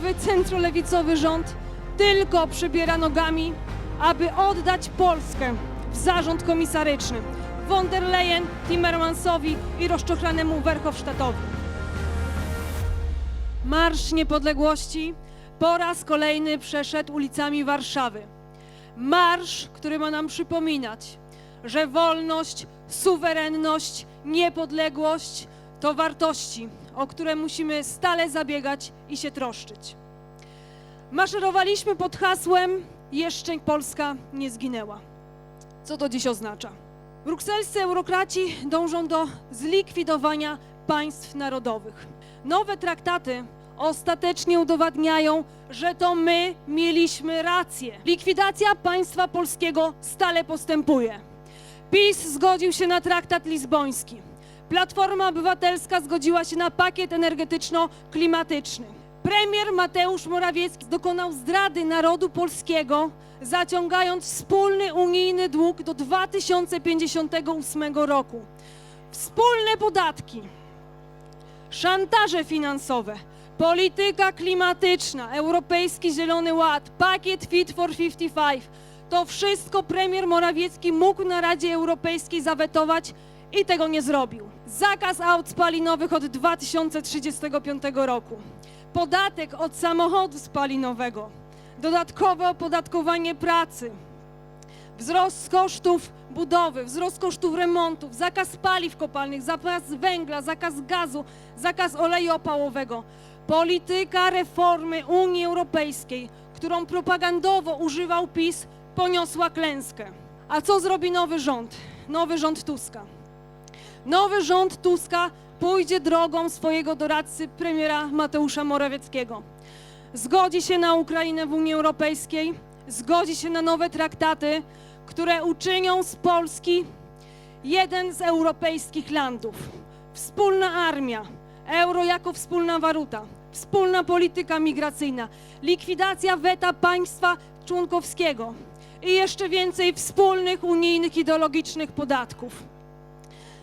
Nowy centrolewicowy rząd tylko przybiera nogami, aby oddać Polskę w zarząd komisaryczny von der Leyen, Timmermansowi i rozczochranemu Verhofstadtowi. Marsz Niepodległości po raz kolejny przeszedł ulicami Warszawy. Marsz, który ma nam przypominać, że wolność, suwerenność, niepodległość to wartości, o które musimy stale zabiegać i się troszczyć. Maszerowaliśmy pod hasłem Jeszcze Polska nie zginęła. Co to dziś oznacza? Brukselscy eurokraci dążą do zlikwidowania państw narodowych. Nowe traktaty ostatecznie udowadniają, że to my mieliśmy rację. Likwidacja państwa polskiego stale postępuje. PiS zgodził się na traktat lizboński. Platforma Obywatelska zgodziła się na pakiet energetyczno-klimatyczny. Premier Mateusz Morawiecki dokonał zdrady narodu polskiego, zaciągając wspólny unijny dług do 2058 roku. Wspólne podatki, szantaże finansowe, polityka klimatyczna, Europejski Zielony Ład, pakiet Fit for 55. To wszystko premier Morawiecki mógł na Radzie Europejskiej zawetować i tego nie zrobił. Zakaz aut spalinowych od 2035 roku. Podatek od samochodu spalinowego. Dodatkowe opodatkowanie pracy. Wzrost kosztów budowy, wzrost kosztów remontów, zakaz paliw kopalnych, zakaz węgla, zakaz gazu, zakaz oleju opałowego. Polityka reformy Unii Europejskiej, którą propagandowo używał PiS, poniosła klęskę. A co zrobi nowy rząd? Nowy rząd Tuska. Nowy rząd Tuska pójdzie drogą swojego doradcy premiera Mateusza Morawieckiego. Zgodzi się na Ukrainę w Unii Europejskiej, zgodzi się na nowe traktaty, które uczynią z Polski jeden z europejskich landów. Wspólna armia, euro jako wspólna waluta, wspólna polityka migracyjna, likwidacja weta państwa członkowskiego i jeszcze więcej wspólnych unijnych ideologicznych podatków.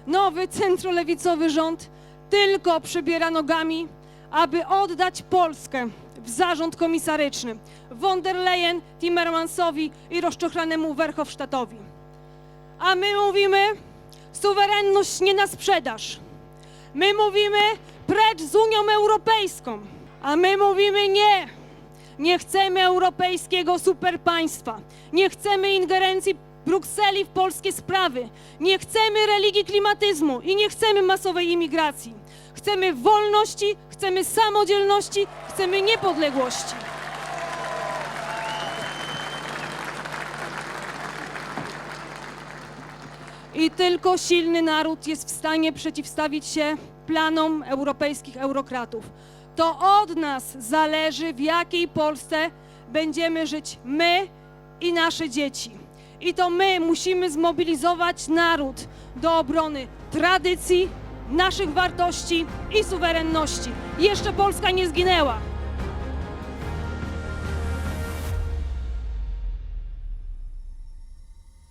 Nowy centrolewicowy rząd tylko przybiera nogami, aby oddać Polskę w zarząd komisaryczny von der Leyen, Timmermansowi i rozczochranemu Verhofstadtowi. A my mówimy, suwerenność nie na sprzedaż. My mówimy, precz z Unią Europejską. A my mówimy nie. Nie chcemy europejskiego superpaństwa. Nie chcemy ingerencji Brukseli w polskie sprawy. Nie chcemy religii klimatyzmu i nie chcemy masowej imigracji. Chcemy wolności, chcemy samodzielności, chcemy niepodległości. I tylko silny naród jest w stanie przeciwstawić się planom europejskich eurokratów. To od nas zależy, w jakiej Polsce będziemy żyć my i nasze dzieci. I to my musimy zmobilizować naród do obrony tradycji, naszych wartości i suwerenności. Jeszcze Polska nie zginęła.